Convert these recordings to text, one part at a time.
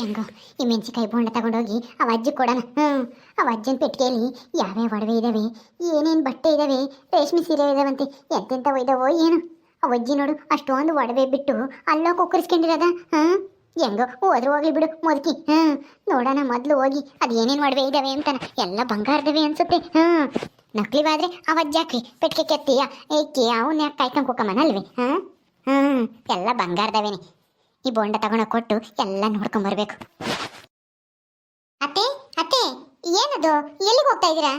ಹೆಂಗೋ, ಈ ಮೆಣಸಿಕಾಯಿ ಬೋಂಡ ತಗೊಂಡೋಗಿ ಅವ ಅಜ್ಜಿ ಕೊಡೋಣ. ಹ್ಞೂ ಅವ ಅಜ್ಜನ ಪೆಟ್ಟಿಗೆಯಲ್ಲಿ ಯಾವ್ಯಾವ ಒಡವೆ ಇದ್ದಾವೆ ಏನೇನು ಬಟ್ಟೆ ಇದ್ದಾವೆ ರೇಷ್ಮೆ ಸೀರೆ ಇದಾವಂತೆ ಎಂತೆಂಥವು ಇದಾವೋ ಏನು. ಅವ ಅಜ್ಜಿ ನೋಡು, ಅಷ್ಟೊಂದು ಒಡವೆ ಬಿಟ್ಟು ಅಲ್ಲೋ ಕುಕ್ಕರಿಸ್ಕೊಂಡಿರೋದ ಹಾಂ ಹೆಂಗೋ, ಹೋದ್ರೂ ಹೋಗ್ಲಿ ಬಿಡು ಮೊದಕಿ ಹ್ಞೂ ನೋಡೋಣ, ಮೊದಲು ಹೋಗಿ ಅದು ಏನೇನು ಒಡವೆ ಇದ್ದಾವೆ ಅಂತಾನೆ, ಎಲ್ಲ ಬಂಗಾರದವೆ ಅನ್ಸುತ್ತೆ ಹ್ಞೂ ನಕ್ಲಿವಾದ್ರೆ ಅವ ಅಜ್ಜಾಕ್ರಿ ಪೆಟ್ಟಿಗೆ ಕೆತ್ತೀಯ? ಏಕೆ ಅವನ್ನ ಯಾಕೆ ಕಾಯ್ಕೊಂಡು ಕುಕ್ಕಮ್ಮನಲ್ವೇ ಹಾಂ ಹ್ಞೂ ಎಲ್ಲ ಬಂಗಾರದವೇನೆ. ಈ ಬೋಂಡ ತಗೊಂಡ ಕೊಟ್ಟು ಎಲ್ಲ ನೋಡ್ಕೊಂಡ್ ಬರ್ಬೇಕು. ಅತ್ತೆ ಅತ್ತೆ, ಏನದು? ಎಲ್ಲಿಗೆ ಹೋಗ್ತಾ ಇದ್ದೀರಾ?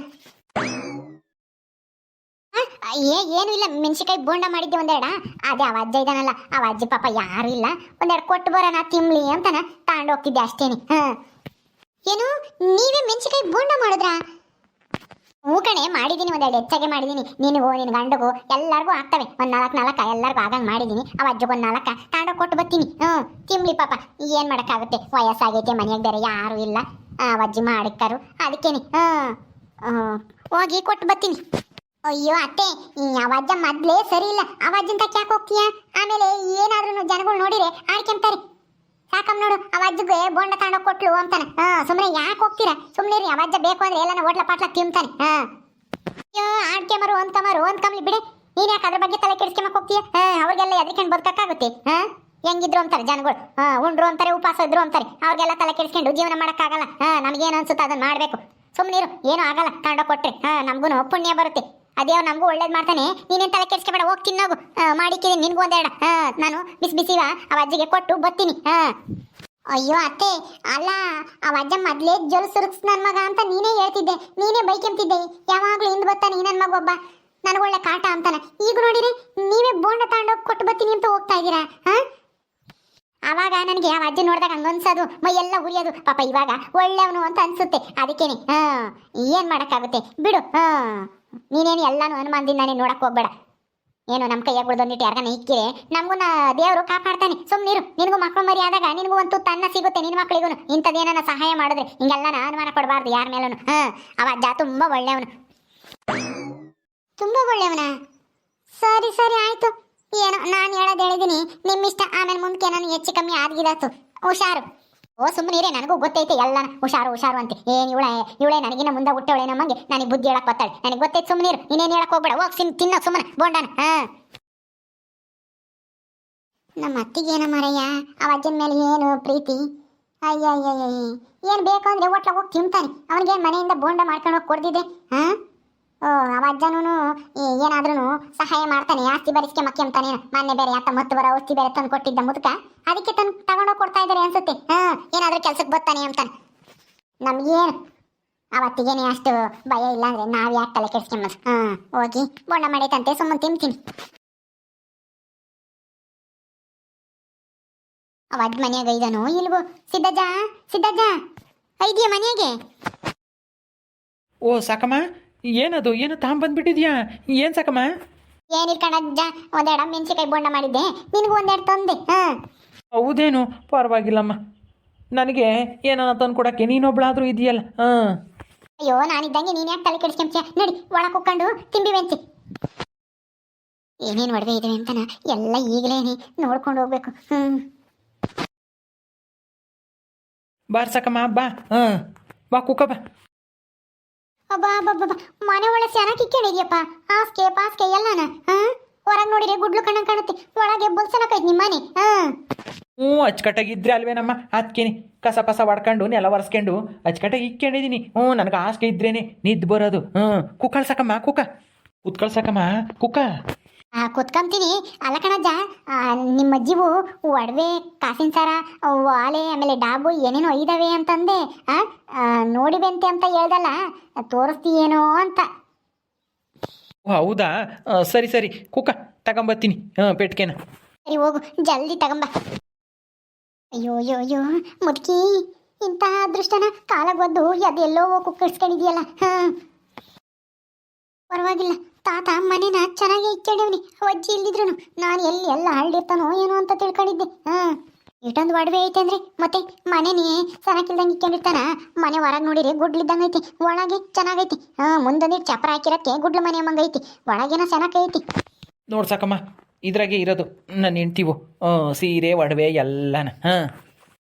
ಏನು ಇಲ್ಲ ಮೆಣಸಿಕಾಯಿ ಬೋಂಡ ಮಾಡಿದ್ದೆ ಒಂದೆರಡ. ಅದೇ ಅವ ಅಜ್ಜ ಇದಾನಲ್ಲ ಅವ ಅಜ್ಜಿ ಪಾಪ ಯಾರು ಇಲ್ಲ. ಒಂದೆರಡು ಕೊಟ್ಟು ಬರೋಣ, ತಿಮ್ಲಿ ಅಂತಾನ ತಗೊಂಡು ಹೋಗ್ತಿದ್ದೆ ಅಷ್ಟೇನೆ. ಹಾ. ಏನು, ನೀವೇ ಮೆಣಸಿಕಾಯಿ ಬೋಂಡ ಮಾಡಿದ್ರಾ? ಹ್ಞೂ ಕಣೆ ಮಾಡಿದ್ದೀನಿ ಒಂದೆರಡು ಹೆಚ್ಚಾಗೆ ಮಾಡಿದ್ದೀನಿ. ನಿನಗೂ ನಿನ್ನ ಗಂಡಗೂ ಎಲ್ಲರಿಗೂ ಆಗ್ತವೆ. ಒಂದು ನಾಲ್ಕು ನಾಲ್ಕ ಎಲ್ಲರಿಗೂ ಆಗಂಗೆ ಮಾಡಿದ್ದೀನಿ. ಅವ ಅಜ್ಜಗೊಂದು ನಾಲ್ಕ ತಗೊಂಡೋಗಿ ಕೊಟ್ಟು ಬರ್ತೀನಿ. ಹ್ಞೂ ತಿಮ್ಲಿ ಪಾಪ ಏನು ಮಾಡೋಕ್ಕಾಗುತ್ತೆ? ವಯಸ್ಸಾಗೈತೆ ಮನೆಯಾಗ ಬೇರೆ ಯಾರೂ ಇಲ್ಲ. ಆ, ಅಜ್ಜಿ ಮಾಡಿಕ್ಕಾರು. ಅದಕ್ಕೇನೆ ಹ್ಞೂ ಹೋಗಿ ಕೊಟ್ಟು ಬರ್ತೀನಿ. ಅಯ್ಯೋ ಅತ್ತೆ ಈ ಮೊದಲೇ ಸರಿ ಇಲ್ಲ. ಅವ ಅಜ್ಜನ್ ಹೋಗ್ತೀಯಾ ಯಾಕೆ ಹೋಗ್ತೀಯ? ಆಮೇಲೆ ಏನಾದ್ರೂ ಜನಗಳು ನೋಡಿರೆ ಆಡ್ಕೊಂತಾರೆ. ಸಾಕಮ್ಮ ನೋಡು, ಅವ ಅಜ್ಜಿಗೆ ಬೋಂಡ ತಗೊಂಡೋಗಿ ಕೊಟ್ಲು ಅಂತಾನೆ. ಹಾ ಸುಮ್ಮನೆ ಯಾಕೆ ಹೋಗ್ತೀರಾ? ಸುಮ್ಮನೆ ರೀ ಅವಜ್ಜ ಬೇಕು ಅಂದ್ರೆ ಎಲ್ಲನ ಹೋಟ್ಲ ಪಾಟ್ಲ ತಿಂತಾನೆ. ಹಾ. ಅಯ್ಯೋ ಆಡ್ಕೆಮರು ಅಂತಮರು ಕಮ್ಲಿ ಬಿಡೆ. ನೀನ್ ಯಾಕೆ ಅದ್ರ ಬಗ್ಗೆ ತಲೆ ಕೆಡಿಸ್ಕೊಂಬಕ್ ಹೋಗ್ತೀಯ? ಹಾ, ಅವ್ರಿಗೆಲ್ಲ ಎದ್ರಿಕೊಂಡು ಬದುಕಕ್ಕಾಗುತ್ತೆ? ಹಾ? ಹೆಂಗಿದ್ರು ಅಂತಾರೆ ಜನಗಳು. ಹಾ, ಉಂಡ್ರು ಅಂತಾರೆ, ಉಪವಾಸ ಇದ್ರು ಅಂತಾರೆ. ಅವ್ರಿಗೆಲ್ಲ ತಲೆ ಕೆಡಿಸ್ಕೊಂಡು ಜೀವನ ಮಾಡಕ್ಕಾಗಲ್ಲ. ಹಾ, ನಮ್ಗೇನು ಅನ್ಸುತ್ತೆ ಅದನ್ನ ಮಾಡ್ಬೇಕು. ಸುಮ್ಮನಿರು ಏನೂ ಆಗಲ್ಲ ತಗೊಂಡೋಗಿ ಕೊಟ್ರೆ. ಹಾ ನಮಗೂ ಪುಣ್ಯ ಬರುತ್ತೆ. ಅದೇ ನಮಗೂ ಒಳ್ಳೇದು ಮಾಡ್ತಾನೆ. ನೀನೇನು ತಲೆ ಕೆಡಿಸ್ಕೊಬೇಡ, ಹೋಗಿ ತಿನ್ನೋಗು. ಮಾಡಿಕ್ಕಿದೆ ನಿನ್ಗೂ ಒಂದೆರಡ. ನಾನು ಬಿಸಿ ಬಿಸಿವ ಅವ ಅಜ್ಜಿಗೆ ಕೊಟ್ಟು ಬರ್ತೀನಿ. ಅಯ್ಯೋ ಅತ್ತೆ, ಅಲ್ಲ, ಅವ ಅಜ್ಜ ಮೊದ್ಲೇ ಜೊಲ್ ಸುರುಕ್ಸ್ ನನ್ ಮಗ ಅಂತ ನೀನೇ ಹೇಳ್ತಿದ್ದೆ. ನೀನೇ ಬೈಕೆಂಬ್ತಿದ್ದೆ ಯಾವಾಗಲೂ ಹಿಂದ್ ಬರ್ತಾನೆ ಈ ನನ್ ಮಗ ಒಬ್ಬ. ನನಗೊಳ್ಳೆ ಕಾಟ ಅಂತಾನೆ. ಈಗ ನೋಡಿರಿ ನೀವೇ ಬೋಂಡ ತಗೊಂಡೋಗಿ ಕೊಟ್ಟು ಬರ್ತೀನಿ ಅಂತ ಹೋಗ್ತಾ ಇದ್ದೀರಾ? ಹಾ ಅವಾಗ ನನಗೆ ಆ ಅಜ್ಜಿ ನೋಡಿದಾಗ ಹಂಗನ್ಸೋದು. ಮೈ ಎಲ್ಲ ಉರಿಯೋದು. ಪಾಪ ಇವಾಗ ಒಳ್ಳೆಯವನು ಅಂತ ಅನ್ಸುತ್ತೆ. ಅದಕ್ಕೇನೆ. ಹಾ ಏನ್ ಮಾಡಕ್ಕಾಗುತ್ತೆ? ಬಿಡು. ಹಾ ನೀನೇನು ಎಲ್ಲಾನು ಹನುಮಾನದಿಂದಾನೇ ನೋಡಕ್ ಹೋಗ್ಬೇಡ. ಏನು ನಮ್ಮ ಕೈಯಾಗ ಉಳ್ದೊಂದಿಟ್ಟು ಯಾರನ್ನ ಇಕ್ಕಿರೆ? ನಮಗೂ ದೇವರು ಕಾಪಾಡ್ತಾನೆ. ಸುಮ್ಮನಿರು ನಿನಗೂ ಮಕ್ಕಳು ಮರಿ ಆದಾಗ ನಿನಗೂ ಒಂದು ತನ್ನ ಸಿಗುತ್ತೆ ನಿನ್ನ ಮಕ್ಕಳಿಗೂ ಇಂಥದ್ದೇನ ಸಹಾಯ ಮಾಡಿದ್ರೆ ಹಿಂಗೆಲ್ಲ ಅನುಮಾನ ಕೊಡಬಾರ್ದು ಯಾರ ಮೇಲೂ ಹಾಂ, ಅವ ಅಜ್ಜ ತುಂಬಾ ಒಳ್ಳೆಯವನು. ತುಂಬಾ ಒಳ್ಳೆಯವನ? ಸರಿ ಸರಿ, ಆಯ್ತು. ಏನೋ, ನಾನು ಹೇಳೋದು ಹೇಳಿದ್ದೀನಿ ನಿಮ್ಮಿಷ್ಟ. ಆಮೇಲೆ ಮುಂದೆ ನಾನು ಹೆಚ್ಚು ಕಮ್ಮಿ ಆದ್ಗಿದಾತು ಹುಷಾರು. ಓ ಸುಮ್ಮನೆ ನನಗೂ ಗೊತ್ತೈತೆ, ಎಲ್ಲ ಹುಷಾರು ಹುಷಾರು ಅಂತ. ಏನ್ ಇವಳೆ ಇವಳೆ ನನಗಿನ ಮುಂದೆ ಹುಟ್ಟವಳೆ ನಮ್ಮಂಗೆ? ನನಗೆ ಬುದ್ಧಿ ಹೇಳಕ್ ಬರ್ತಾಳೆ ನನಗೆ ಗೊತ್ತೈತೆ ಸುಮ್ಮನೆ ಇನ್ನೇನು ಹೇಳಕ್ ಹೋಗ್ಬೇಡ. ಹೋಗ್ ಸಿನ್ ತಿನ್ನ ಸುಮ್ಮನೆ ಬೋಂಡಾನ, ಹಾ. ನಮ್ಮ ಅತ್ತಿಗೇನ ಮಾರಯ್ಯ? ಆ ಅಜ್ಜನ ಮೇಲೆ ಏನು ಪ್ರೀತಿ? ಅಯ್ಯ ಅಯ್ಯ ಏನು ಬೇಕು ಅಂದ್ರೆ ಹೋಗಿ ತಿಂತಾನೆ. ಅವನಿಗೆ ಮನೆಯಿಂದ ಬೋಂಡ ಮಾಡ್ಕೊಂಡು ಹೋಗಿ ಕೊಡ್ದಿದೆ ಅವ ಅಜ್ಜನೂ ಏನಾದ್ರೂ ಸಹಾಯ ಮಾಡ್ತಾನೆ, ಆಸ್ತಿ ಬರಿಸ್ಕೆ ಮಕ್ಕಿ ಅಂತಾನೆ ಮೊನ್ನೆ ಬೇರೆ ಆತ ಮತ್ತು ಬರೋ ಔಷಧಿ ಬೇರೆ ತಂದು ಕೊಟ್ಟಿದ್ದ ಮುದುಕ, ಅದಕ್ಕೆ ತಂದು ತಗೊಂಡೋಗಿ ಕೊಡ್ತಾ ಇದ್ದಾರೆ ಅನ್ಸುತ್ತೆ. ಹಾ, ಏನಾದ್ರೂ ಕೆಲ್ಸಕ್ಕೆ ಬರ್ತಾನೆ ಅಂತಾನೆ. ನಮ್ಗೇನು ಅವತ್ತಿಗೇನೆ ಅಷ್ಟು ಭಯ ಇಲ್ಲ ಅಂದ್ರೆ ನಾವ್ ಯಾಕೆ ತಲೆ ಕೆಡ್ಸ್ಕೊಂಬದು? ಹಾ, ಹೋಗಿ ಬೋಂಡ ಮಾಡೈತಂತೆ ಸುಮ್ಮನೆ ತಿಂತೀನಿ. ಅವ ಮನೆಯಾಗ ಮನ್ಯಾಗ ಇದಾನೋ ಇಲ್ವೋ? ಸಿದ್ದಜ್ಜ ಸಿದ್ದಜ್ಜ, ಐದಿಯ ಮನೆಗೆ ಓ, ಸಾಕಮ್ಮ. ಏನದು? ಏನು ತಗೊಂಬಂದ್ಬಿಟ್ಟಿದ್ಯಾ ಏನು ಸಾಕಮ್ಮ? ಏನಿಲ್ಲ ಕಣಜ್ಜ ಒಂದೆರಡು ಮೆಣಸಿಕಾಯಿ ಬೋಂಡ ಮಾಡಿದ್ದೆ. ನಿನಗೂ ಒಂದೆರಡು ತಂದೆ ಹಾಂ. ಹೌದೇನು? ಪರವಾಗಿಲ್ಲಮ್ಮ. ನನಗೆ ಏನನ್ನ ತಂದು ಕೊಡಕ್ಕೆ ನೀನೊಬ್ಳಾದರೂ ಇದೆಯಲ್ಲ ಹಾಂ. ಅಯ್ಯೋ ನಾನಿದ್ದಂಗೆ ನೀನು ಯಾಕೆ ತಲೆ ಕೆಡಿಸ್ಕೊಂತೀಯ ನಡಿ ಒಳ ಕುಕ್ಕೊಂಡು ತಿಂಬಿ ಬೆಂಚಿ ಏನೇನು ಒಡವೆ ಇದೆ ಅಂತನ ಎಲ್ಲ ಈಗಲೇ ನೋಡ್ಕೊಂಡು ಹೋಗ್ಬೇಕು ಹ್ಞೂ ಬಾರ್ಸಕಮ್ಮ ಬಾ ಹಾಂ. ಬಾ ಕುಕ್ಕ ಬಾ. ಅಬ್ಬಾ ಅಬ್ಬಾ ಮನೆ ಒಳಗೆ ಚೆನ್ನಾಗಿ ಇಕ್ಕೊಂಡಿದ್ಯಪ್ಪ ಹಾಸ್ಗೆ, ಪಾಸ್ಗೆ ಎಲ್ಲಾನ? ಹಾ ಹೊರಗೆ ನೋಡಿದ್ರೆ ಗುಡ್ಲು ಕಣ್ಣ ಕಾಣುತ್ತೆ. ಒಳಗೆ ಬುಲ್ಸನಕೈತ್ ನಿಮ್ಮ ಮನೆ. ಹಾ ಹ್ಞೂ, ಅಚ್ಚುಕಟ್ಟಾಗಿದ್ರೆ ಅಲ್ವೇನಮ್ಮ? ಅದಕ್ಕೇನೆ ಕಸ ಪಸ ಒಡ್ಕೊಂಡು, ನೆಲ ಒರೆಸ್ಕೊಂಡು ಅಚ್ಚುಕಟ್ಟಾಗಿ ಇಕ್ಕೊಂಡಿದ್ದೀನಿ ಹ್ಞೂ, ನನಗೆ ಆಸ್ಕೆ ಇದ್ರೇನೆ ನಿದ್ದು ಬರೋದು. ಹ್ಞೂ ಕುಕ್ಕಳ್ಸಕ್ಕಮ್ಮ ಕುಕ್ಕ. ಕುತ್ಕಳ್ಸಕಮ್ಮ, ಕುಕ್ಕ. ಕುತ್ಕೊಂತೀನಿ. ಅಲ್ಲ ಕಣಜ್ಜ ನಿಮ್ಮ ಅಜ್ಜಿವು ಒಡವೆ ಕಾಸಿನ ಸರ ಆಲೆ ಆಮೇಲೆ ಡಾಬು ಏನೇನೋ ಇದ್ದಾವೆ ಅಂತಂದೆ. ಆ ಆ, ನೋಡಿ ಬಂತೆ ಅಂತ ಹೇಳ್ದಲ್ಲ ತೋರಿಸ್ತೀಯೇನೋ ಅಂತ. ಹೌದಾ? ಸರಿ ಸರಿ. ಕುಕ್ಕ ತಗೊಂಬತ್ತೀನಿ. ಹಾಂ ಪೆಟ್ಕೆನ. ಸರಿ ಹೋಗು. ಜಲ್ದಿ ತಗೊಂಬ. ಅಯ್ಯೋ ಅಯ್ಯೋ ಅಯ್ಯೋ ಮುದುಕಿ ಇಂಥ ಅದೃಷ್ಟನ ಬಂದು ಅದೆಲ್ಲೋ ಕುಕ್ಕರ್ಸ್ಕೊಂಡಿದ್ಯಲ್ಲ ಹಾಂ. ಪರವಾಗಿಲ್ಲ. ತಾತ ಮನೇನ ಚೆನ್ನಾಗಿ ಇಕ್ಕೊಂಡಿವ್ನಿ ಅಜ್ಜಿ ಇಲ್ಲಿದ್ರು ನಾನು ಎಲ್ಲಿ ಎಲ್ಲ ಹಳ್ಳಿರ್ತಾನೋ ಏನೋ ಅಂತ ತಿಳ್ಕೊಂಡಿದ್ದೆ. ಹಾ. ಇಷ್ಟೊಂದು ಒಡವೆ ಐತೆ ಅಂದ್ರೆ ಮತ್ತೆ ಮನೆನೇ ಸನಕಿಲ್ದಂಗೆ ಇಕ್ಕೊಂಡಿರ್ತಾನ ಮನೆ ಹೊರಗೆ ನೋಡಿರಿ ಗುಡ್ಲಿದ್ದಂಗೆ ಐತಿ. ಒಳಗೆ ಚೆನ್ನಾಗೈತಿ. ಹಾ ಮುಂದೊಂದು ಚಪ್ರ ಹಾಕಿರಕ್ಕೆ ಗುಡ್ಲು ಮನೆ ಮಂಗ ಐತಿ. ಒಳಗೇನ ಸನಕ ಐತಿ. ನೋಡ್ ಸಾಕಮ್ಮ ಇದ್ರಾಗೆ ಇರೋದು ನನ್ನ ಹೆಂಡ್ತಿವು ಸೀರೆ ಒಡವೆ ಎಲ್ಲನ. ಹಾಂ.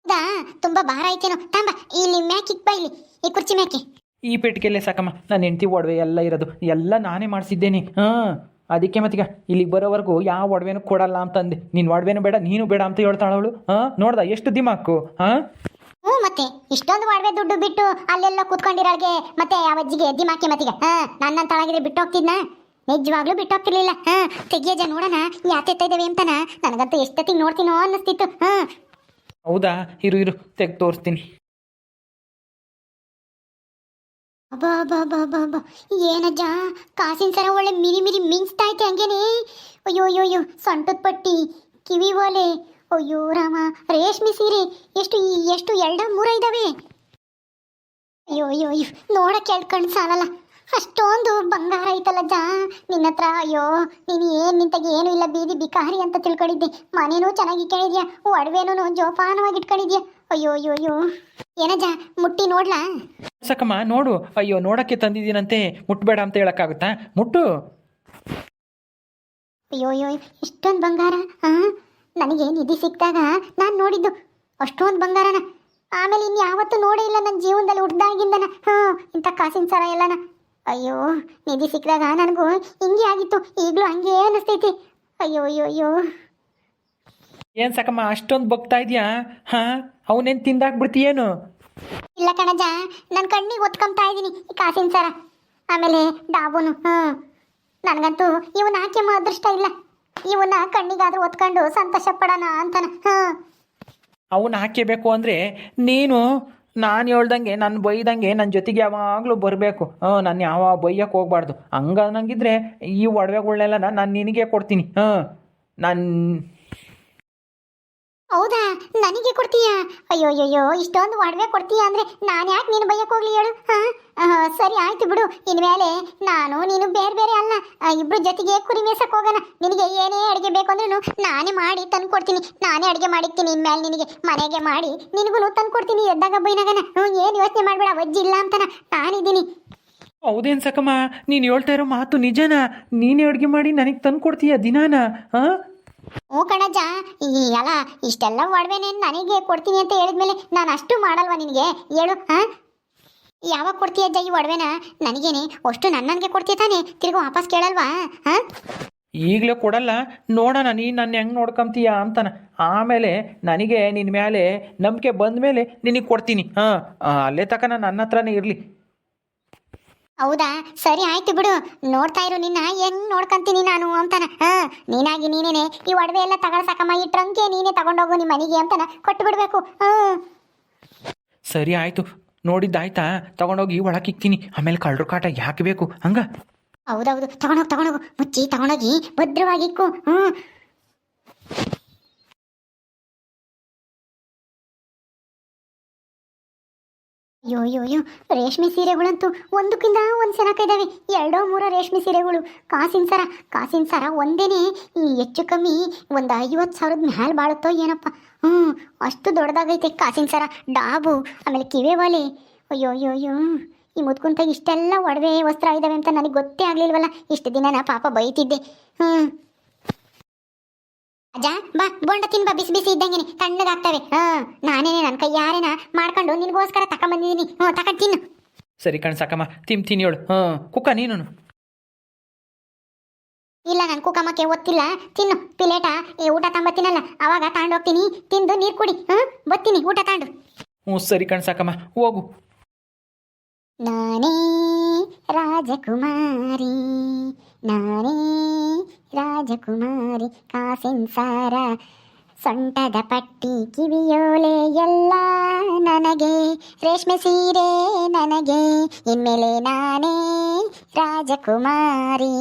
ಹೌದಾ ತುಂಬಾ ಭಾರ ಐತೇನೋ. ತಾಂಬ ಇಲ್ಲಿ ಮ್ಯಾಕ್ ಬಾಯಿ ಇಲ್ಲಿ. ಈ ಕುರ್ಚಿ ಮ್ಯಾಕೆ. ಈ ಪೆಟ್ಟಿಗೆಲ್ಲೇ ಸಾಕಮ್ಮ ನನ್ನ ಹೆಂಡತಿ ಒಡವೆ ಎಲ್ಲ ಇರೋದು ಎಲ್ಲ ನಾನೇ ಮಾಡಿಸಿದ್ದೇನೆ. ಹಾಂ ಅದಕ್ಕೆ ಮತ್ತೀಗ ಇಲ್ಲಿಗೆ ಬರೋವರೆಗೂ ಯಾವ ಒಡವೆನೂ ಕೊಡಲ್ಲ ಅಂತಂದೆ ನೀನು ಒಡವೆನೂ ಬೇಡ ನೀನು ಬೇಡ ಅಂತ ಹೇಳ್ತಾಳವಳು ಹಾಂ ನೋಡ್ದ ಎಷ್ಟು ದಿಮಾಕು? ಹಾಂ? ಹ್ಞೂ ಮತ್ತೆ ಇಷ್ಟೊಂದು ಒಡವೆ ದುಡ್ಡು ಬಿಟ್ಟು ಅಲ್ಲೆಲ್ಲ ಕೂತ್ಕೊಂಡಿರೋಳ್ಗೆ ಮತ್ತೆ ಯಾವ ಅಜ್ಜಿಗೆ ಎದ್ದಿ ಮಾಕೆ ಮತ್ತೀಗ ನನ್ನ ನನ್ನಂತಳಾಗಿದೆ ಬಿಟ್ಟು ಹೋಗ್ತಿದ್ನ? ನಿಜವಾಗ್ಲೂ ಬಿಟ್ಟು ಹೋಗ್ತಿರ್ಲಿಲ್ಲ. ಹಾ ತೆಗಿಯಜ ನೋಡೋಣ ಯಾತೆತ್ತ ಇದ್ದೇವೆ ಅಂತನ? ನನಗಂತೂ ಎಷ್ಟೊತ್ತಿಗೆ ನೋಡ್ತೀನೋ ಅನ್ನಿಸ್ತಿತ್ತು. ಹಾ. ಹೌದಾ ಇರು ಇರು ತೆಗ್ ತೋರಿಸ್ತೀನಿ. ಅಬ್ಬಾ ಅಬ್ಬಾ ಅಬ್ಬಾ ಏನಜ್ಜ? ಕಾಸಿನ ಸರ ಒಳ್ಳೆ ಮಿರಿ ಮಿರಿ ಮಿಂಚ್ತಾ ಐತೆ ಹಂಗೇನೆ. ಅಯ್ಯೋ ಅಯ್ಯೋ ಅಯ್ಯೋ ಸೊಂಟದ ಪಟ್ಟಿ, ಕಿವಿ ಓಲೆ ಅಯ್ಯೋ ರಾಮ, ರೇಷ್ಮೆ ಸೀರೆ, ಎಷ್ಟು ಎಷ್ಟು ಎರಡ ಮೂರ ಇದಾವೆ. ಅಯ್ಯೋ ಅಯ್ಯೋ ಅಯ್ಯೋ ನೋಡಕ್ಕೆ ಎರಡು ಕಣ್ಣು ಸಾಲಲ್ಲ. ಅಷ್ಟೊಂದು ಬಂಗಾರ ಐತಲ್ಲಜ್ಜ. ನಿನ್ನ ಹತ್ರ, ಅಯ್ಯೋ, ನೀನು ಏನು ನಿಂತಾಗ ಏನು ಇಲ್ಲ, ಬೀದಿ ಬಿಕಾರಿ ಅಂತ ತಿಳ್ಕೊಂಡಿದ್ದೆ. ಮನೇನೂ ಚೆನ್ನಾಗಿ ಇಟ್ಕೊಂಡಿದ್ಯಾ ಒಡವೆನೂ ಜೋಪಾನವಾಗಿ ಇಟ್ಕೊಂಡಿದ್ಯಾ? ಅಯ್ಯೋ ಅಯ್ಯೋ ಅಯ್ಯೋ. ಏನಜ್ಜ ಮುಟ್ಟಿ ನೋಡ್ಲಾ? ಸಕಮ್ಮ ನೋಡು. ಅಯ್ಯೋ ನೋಡಕ್ಕೆ ತಂದಿದ್ದೀನಂತೆ. ಮುಟ್ಬೇಡ ಅಂತ ಹೇಳಕ್ಕಾಗುತ್ತಾ? ಮುಟ್ಟು. ಅಯ್ಯೋ ಅಯ್ಯೋ ಇಷ್ಟೊಂದು ಬಂಗಾರ ಹಾ ನನಗೆ ನಿಧಿ ಸಿಕ್ಕಿದಾಗ ನಾನು ನೋಡಿದ್ದು ಅಷ್ಟೊಂದು ಬಂಗಾರನ. ಆಮೇಲೆ ಇನ್ನು ಯಾವತ್ತೂ ನೋಡೇ ಇಲ್ಲ ನನ್ನ ಜೀವನದಲ್ಲಿ ಹುಡ್ದಾಗಿಂದನ ಹಾ ಇಂಥ ಕಾಸಿನ ಸರ ಎಲ್ಲನ. ಅಯ್ಯೋ ನಿಧಿ ಸಿಕ್ಕಿದಾಗ ನನಗೂ ಹಿಂಗೆ ಆಗಿತ್ತು. ಈಗಲೂ ಹಂಗೆ ಅನಿಸ್ತೈತಿ. ಅಯ್ಯೋ ಅಯ್ಯೋ ಅಯ್ಯೋ. ಏನು ಸಾಕಮ್ಮ ಅಷ್ಟೊಂದು ಬಗ್ತಾ ಇದೆಯಾ? ಹಾಂ? ಅವನೇನು ತಿಂದಾಕ್ಬಿಡ್ತೀಯೇನು? ಇಲ್ಲ ಕಣಜ ನನ್ನ ಕಣ್ಣಿಗೆ ಒತ್ಕೊಂತ ಇದ್ದೀನಿ ಈ ಕಾಸಿನ ಸರ. ಆಮೇಲೆ ಡಾಬುನು ಹ ನನಗಂತೂ ಇವನ್ನ ಹಾಕಿ ಅದೃಷ್ಟ ಇಲ್ಲ. ಇವನ್ನ ಕಣ್ಣಿಗಾದ್ರೂ ಒತ್ಕೊಂಡು ಸಂತೋಷ ಪಡೋಣ ಅಂತಾನ ಹಾಂ ಅವನ್ನ ಹಾಕಿಬೇಕು ಅಂದರೆ ನೀನು ನಾನು ಹೇಳ್ದಂಗೆ ನಾನು ಬೈದಂಗೆ ನನ್ನ ಜೊತೆಗೆ ಯಾವಾಗಲೂ ಬರಬೇಕು. ಹಾಂ ನಾನು ಯಾವ ಬೈಯಕ್ಕೆ ಹೋಗ್ಬಾರ್ದು. ಹಂಗ ನಂಗಿದ್ರೆ ಈ ಒಡವೆಗಳ್ನೆಲ್ಲ ನಾನು ನಿನಗೆ ಕೊಡ್ತೀನಿ ಹಾಂ ನಾನು ಹೌದಾ? ನನಗೆ ಕೊಡ್ತೀಯಾ? ಅಯ್ಯೋ ಅಯ್ಯೋ ಇಷ್ಟೊಂದು ಒಡವೆ ಕೊಡ್ತೀಯಾ ಅಂದ್ರೆ ನಾನು ಯಾಕೆ ನೀನು ಬೈಯಕ್ಕೆ ಹೋಗ್ಲಿ ಹೇಳು ಸರಿ ಆಯ್ತು ಬಿಡು. ಇನ್ಮೇಲೆ ನಾನು ನೀನು ಬೇರೆ ಬೇರೆ ಅಲ್ಲ. ಇಬ್ರು ಜೊತೆಗೆ ಕುರಿ ಮೇಸಕ್ಕೆ ಹೋಗೋಣ. ನಿನಗೆ ಏನೇ ಅಡುಗೆ ಬೇಕು ಅಂದ್ರೂ ನಾನೇ ಮಾಡಿ ತಂದು ಕೊಡ್ತೀನಿ ನಾನೇ ಅಡುಗೆ ಮಾಡಿರ್ತೀನಿ ಇನ್ಮೇಲೆ ನಿನಗೆ ಮನೆಗೆ ಮಾಡಿ ನಿನಗೂ ತಂದು ಕೊಡ್ತೀನಿ ಎದ್ದಾಗ ಬೈನಾಗನ ಹ್ಞೂ, ಏನು ಯೋಚನೆ ಮಾಡಬೇಡ. ಅಜ್ಜಿ ಇಲ್ಲ ಅಂತನ. ನಾನಿದ್ದೀನಿ. ಹೌದೇನು ಸಕಮ್ಮ? ನೀನು ಹೇಳ್ತಾ ಇರೋ ಮಾತು ನಿಜನಾ? ನೀನೇ ಅಡುಗೆ ಮಾಡಿ ನನಗೆ ತಂದು ಕೊಡ್ತೀಯ ದಿನಾನ? ಹಾಂ ಹ್ಞೂ ಕಣಜ ಅಲ್ಲ, ಇಷ್ಟೆಲ್ಲ ಒಡವೆನೆ ನನಗೆ ಕೊಡ್ತೀನಿ ಅಂತ ಹೇಳಿದ್ಮೇಲೆ ನಾನು ಅಷ್ಟು ಮಾಡಲ್ವಾ ನಿನಗೆ? ಹೇಳು ಹಾಂ ಯಾವಾಗ ಕೊಡ್ತೀಯ ಅಜ್ಜ ಈ ಒಡವೆನ? ನನಗೇನೆ, ಅಷ್ಟು ನನ್ನನ್ಗೆ ಕೊಡ್ತೀಯ ತಾನೆ? ತಿರ್ಗಿ ವಾಪಸ್ ಕೇಳಲ್ವಾ ಹಾಂ ಈಗಲೇ ಕೊಡಲ್ಲ, ನೋಡೋಣ, ನೀನು ನನ್ನ ಹೆಂಗೆ ನೋಡ್ಕೊಂತೀಯ ಅಂತಾನ. ಆಮೇಲೆ ನನಗೆ ನಿನ್ನ ಮೇಲೆ ನಂಬಿಕೆ ಬಂದ ಮೇಲೆ ನಿನಗೆ ಕೊಡ್ತೀನಿ ಹಾಂ ಅಲ್ಲೇ ತಕ ನಾನು ನನ್ನ ಹತ್ರನೇ ಇರಲಿ. ಹೌದಾ? ಸರಿ ಆಯ್ತು ಬಿಡು. ನೋಡ್ತಾ ಇರು ನಿನ್ನ. ಹೆಂಗ್ ನೋಡ್ಕಂತೀನಿ ನಾನು ಅಂತಾನ. ಹ ನೀನಾಗಿ ನೀನೇನೆ. ಈ ಒಡವೆ ಎಲ್ಲ ತಗೊಳ್ಸಕಮ್ಮ ಈ ಟ್ರಂಕೆ ನೀನೇ ತಗೊಂಡೋಗು ನಿಮ್ಮ ಮನೆಗೆ ಅಂತಾನ. ಕೊಟ್ಟು ಬಿಡ್ಬೇಕು ಹ್ಮ್ ಸರಿ ಆಯಿತು. ನೋಡಿದ್ದಾಯ್ತಾ? ತಗೊಂಡೋಗಿ ಒಳಕಿಕ್ತೀನಿ ಆಮೇಲೆ ಕಳ್ಳರು ಕಾಟ ಯಾಕೆ ಬೇಕು ಹಂಗ? ಹೌದೌದು. ತಗೊಂಡೋಗಿ ತಗೊಂಡೋಗು. ಮುಚ್ಚಿ ತಗೊಂಡೋಗಿ ಭದ್ರವಾಗಿಕ್ಕು ಹ್ಮ್. ಅಯ್ಯೋ ಯೋ ಯೋ ರೇಷ್ಮೆ ಸೀರೆಗಳಂತೂ ಒಂದಕ್ಕಿಂತ ಒಂದು ಚೆನ್ನಾಗಿದ್ದಾವೆ ಎರಡೋ ಮೂರೋ ರೇಷ್ಮೆ ಸೀರೆಗಳು. ಕಾಸಿನ ಸರ ಕಾಸಿನ ಸರ ಒಂದೇನೆ ಹೆಚ್ಚು ಕಮ್ಮಿ ಒಂದು ಐವತ್ತು ಸಾವಿರದ ಮ್ಯಾಲೆ ಬಾಳುತ್ತೋ ಏನಪ್ಪ? ಹ್ಞೂ, ಅಷ್ಟು ದೊಡ್ಡದಾಗೈತೆ ಕಾಸಿನ ಸರ. ಡಾಬು, ಆಮೇಲೆ ಕಿವೆ ಒಲೆ ಅಯ್ಯೋ ಅಯ್ಯೋ ಅಯ್ಯೋ, ಈ ಮುದ್ಕುಂತಾಗ ಇಷ್ಟೆಲ್ಲ ಒಡವೆ ವಸ್ತ್ರ ಇದ್ದಾವೆ ಅಂತ ನನಗೆ ಗೊತ್ತೇ ಆಗಲಿಲ್ವಲ್ಲ? ಇಷ್ಟು ದಿನ ನಾ ಪಾಪ ಬೈತಿದ್ದೆ. ಹ್ಞೂ. ಅಜ್ಜ ಬಾ ಬೋಂಡ ತಿನ್ ಬಾ ಬಿಸಿ ಬಿಸಿ ಇದ್ದಂಗೆನೆ ತಣ್ಣಗಾಗ್ತವೆ. ಹಾ ನಾನೇನೆ ನನ್ನ ಕೈ ಯಾರೇನ ಮಾಡ್ಕೊಂಡು ನಿನಗೋಸ್ಕರ ತಕೊಂಬಂದಿದ್ದೀನಿ. ಹ್ಞೂ ತಕೊಂಡು ತಿನ್ನು. ಸರಿ ಕಣ್ ಸಾಕಮ್ಮ ತಿಂತೀನಿ ಹೇಳು. ಹಾ ಕುಕ್ಕ ನೀನು ಇಲ್ಲ ನನ್ನ ಕುಕ್ಕಮ್ಮಕ್ಕೆ ಒತ್ತಿಲ್ಲ. ತಿನ್ನು ಪಿಲೇಟ ಈ ಊಟ ತಂಬತ್ತಿನಲ್ಲ ಅವಾಗ ತಗೊಂಡೋಗ್ತೀನಿ ತಿಂದು ನೀರು ಕುಡಿ. ಹ್ಞೂ ಬತ್ತೀನಿ ಊಟ ತಗೊಂಡು ಹ್ಞೂ ಸರಿ ಕಣ್ ಸಾಕಮ್ಮ ಹೋಗು. ನಾನೇ ರಾಜಕುಮಾರಿ ನಾನೇ ರಾಜಕುಮಾರಿ, ಕಾಸಿನ ಸಾರ, ಸೊಂಟದ ಪಟ್ಟಿ, ಕಿವಿಯೋಲೆ ಎಲ್ಲ ನನಗೆ, ರೇಷ್ಮೆ ಸೀರೆ ನನಗೆ, ಇನ್ಮೇಲೆ ನಾನೇ ರಾಜಕುಮಾರಿ.